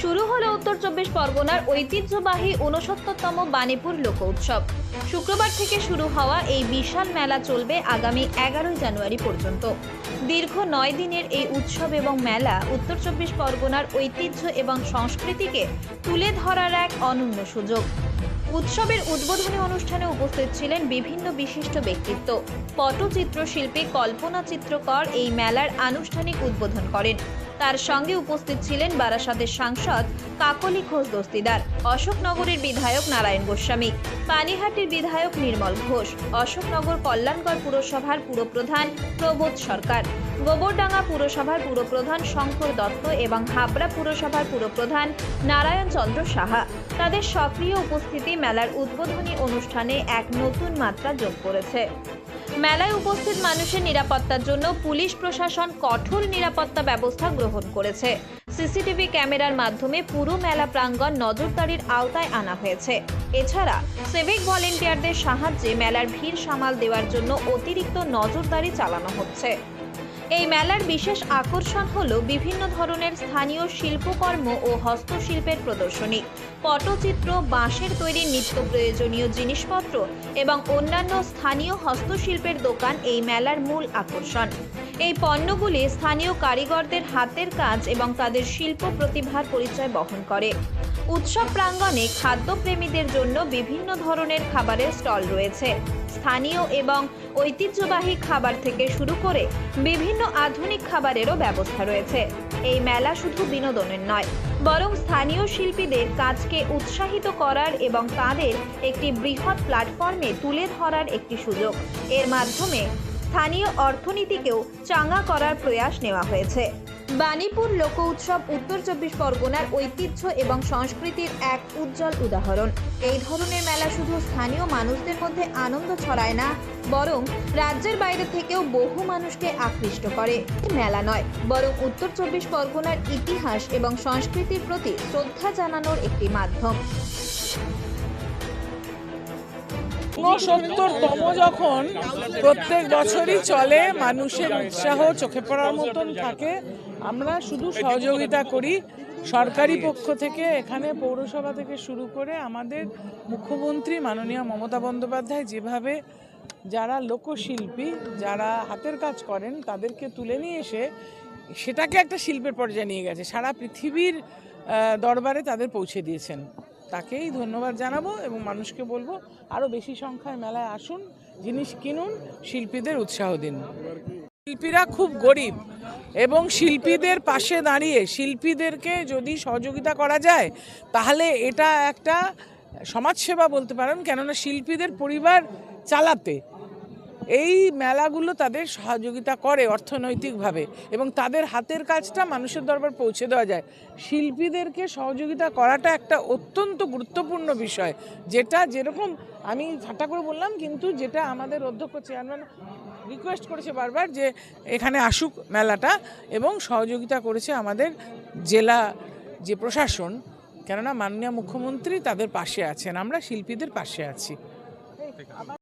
শুরু হলো উত্তর চব্বিশ পরগনার ঐতিহ্যবাহী ঊনসত্তরতম বাণীপুর লোক উৎসব। শুক্রবার থেকে শুরু হওয়া এই বিশাল মেলা চলবে আগামী এগারোই জানুয়ারি পর্যন্ত। দীর্ঘ নয় দিনের এই উৎসব এবং মেলা উত্তর চব্বিশ পরগনার ঐতিহ্য এবং সংস্কৃতিকে তুলে ধরার এক অনন্য সুযোগ। উৎসবের উদ্বোধনী অনুষ্ঠানে উপস্থিত ছিলেন বিভিন্ন বিশিষ্ট ব্যক্তিত্ব। পটচিত্র শিল্পী কল্পনা চিত্রকর এই মেলার আনুষ্ঠানিক উদ্বোধন করেন। তার সঙ্গে উপস্থিত ছিলেন বারাসাতের সাংসদ কাকলি ঘোষ দস্তিদার, অশোকনগরের বিধায়ক নারায়ণ গোস্বামী। পানিহাটির বিধায়ক নির্মল ঘোষ, অশোকনগর কল্যাণগড় পুরসভার পুরপ্রধান প্রবোধ সরকার, গোবরডাঙ্গা পুরসভার পুরপ্রধান শঙ্কর দত্ত এবং হাবড়া পুরসভার পুরপ্রধান নারায়ণ চন্দ্র সাহা। তাদের সক্রিয় উপস্থিতি মেলার উদ্বোধনী অনুষ্ঠানে এক নতুন মাত্রা যোগ করেছে। মেলায় উপস্থিত মানুষের নিরাপত্তার জন্য পুলিশ প্রশাসন কঠোর নিরাপত্তা ব্যবস্থা গ্রহণ করেছে। সিসিটিভি ক্যামেরার মাধ্যমে পুরো মেলা প্রাঙ্গণ নজরদারির আওতায় আনা হয়েছে। এছাড়া সিভিক ভলেন্টিয়ারদের সাহায্যে মেলার ভিড় সামাল দেওয়ার জন্য অতিরিক্ত নজরদারি চালানো হচ্ছে। এই মেলার বিশেষ আকর্ষণ হল বিভিন্ন ধরনের স্থানীয় শিল্পকর্ম ও হস্তশিল্পের প্রদর্শনী, পটচিত্র, বাঁশের তৈরি নিত্য প্রয়োজনীয় জিনিসপত্র এবং অন্যান্য স্থানীয় হস্তশিল্পের দোকান এই মেলার মূল আকর্ষণ। এই পণ্যগুলি স্থানীয় কারিগরদের হাতের কাজ এবং তাদের শিল্প প্রতিভার পরিচয় বহন করে। উৎসব প্রাঙ্গণে খাদ্যপ্রেমীদের জন্য বিভিন্ন ধরনের খাবারের স্টল রয়েছে। স্থানীয় এবং ঐতিহ্যবাহী খাবার থেকে শুরু করে বিভিন্ন আধুনিক খাবারেরও ব্যবস্থা রয়েছে। এই মেলা শুধু বিনোদনের নয়, বরং স্থানীয় শিল্পীদের কাজকে উৎসাহিত করার এবং তাদের একটি বৃহৎ প্ল্যাটফর্মে তুলে ধরার একটি সুযোগ। এর মাধ্যমে স্থানীয় অর্থনীতিকেও চাঙ্গা করার প্রয়াস নেওয়া হয়েছে। বাণীপুর লোক উৎসব উত্তর চব্বিশ পরগনার ঐতিহ্য এবং সংস্কৃতির এক উজ্জ্বল উদাহরণ। এই ধরনের মেলা শুধু স্থানীয় মানুষদের মধ্যে আনন্দ ছড়ায় না, বরং রাজ্যের বাইরে থেকেও বহু মানুষকে আকৃষ্ট করে। মেলা নয়, বরং উত্তর চব্বিশ পরগনার ইতিহাস এবং সংস্কৃতির প্রতি শ্রদ্ধা জানানোর একটি মাধ্যম। ঊনসত্তরতম যখন প্রত্যেক বছরই চলে, মানুষের উৎসাহ চোখে পড়ার মতন থাকে, আমরা শুধু সহযোগিতা করি। সরকারি পক্ষ থেকে, এখানে পৌরসভা থেকে শুরু করে আমাদের মুখ্যমন্ত্রী মাননীয় মমতা বন্দ্যোপাধ্যায় যেভাবে যারা লোকশিল্পী, যারা হাতের কাজ করেন, তাদেরকে তুলে নিয়ে এসে সেটাকে একটা শিল্পের পর্যায়ে নিয়ে গেছে। সারা পৃথিবীর দরবারে তাদের পৌঁছে দিয়েছেন। তাকেই ধন্যবাদ জানাব এবং মানুষকে বলব আরও বেশি সংখ্যায় মেলায় আসুন, জিনিস কিনুন, শিল্পীদের উৎসাহ দিন। শিল্পীরা খুব গরিব এবং শিল্পীদের পাশে দাঁড়িয়ে শিল্পীদেরকে যদি সহযোগিতা করা যায়, তাহলে এটা একটা সমাজসেবা বলতে পারেন, কেননা শিল্পীদের পরিবার চালাতে। এই মেলাগুলো তাদের সহযোগিতা করে অর্থনৈতিকভাবে এবং তাদের হাতের কাজটা মানুষের দরবার পৌঁছে দেওয়া যায়। শিল্পীদেরকে সহযোগিতা করাটা একটা অত্যন্ত গুরুত্বপূর্ণ বিষয়, যেটা যেরকম আমি ঠাট্টা করে বললাম, কিন্তু যেটা আমাদের অধ্যক্ষ চেয়ারম্যান রিকোয়েস্ট করেছে বারবার যে এখানে আসুক মেলাটা এবং সহযোগিতা করেছে আমাদের জেলা যে প্রশাসন, কেননা মাননীয় মুখ্যমন্ত্রী তাদের পাশে আছেন, আমরা শিল্পীদের পাশে আছি।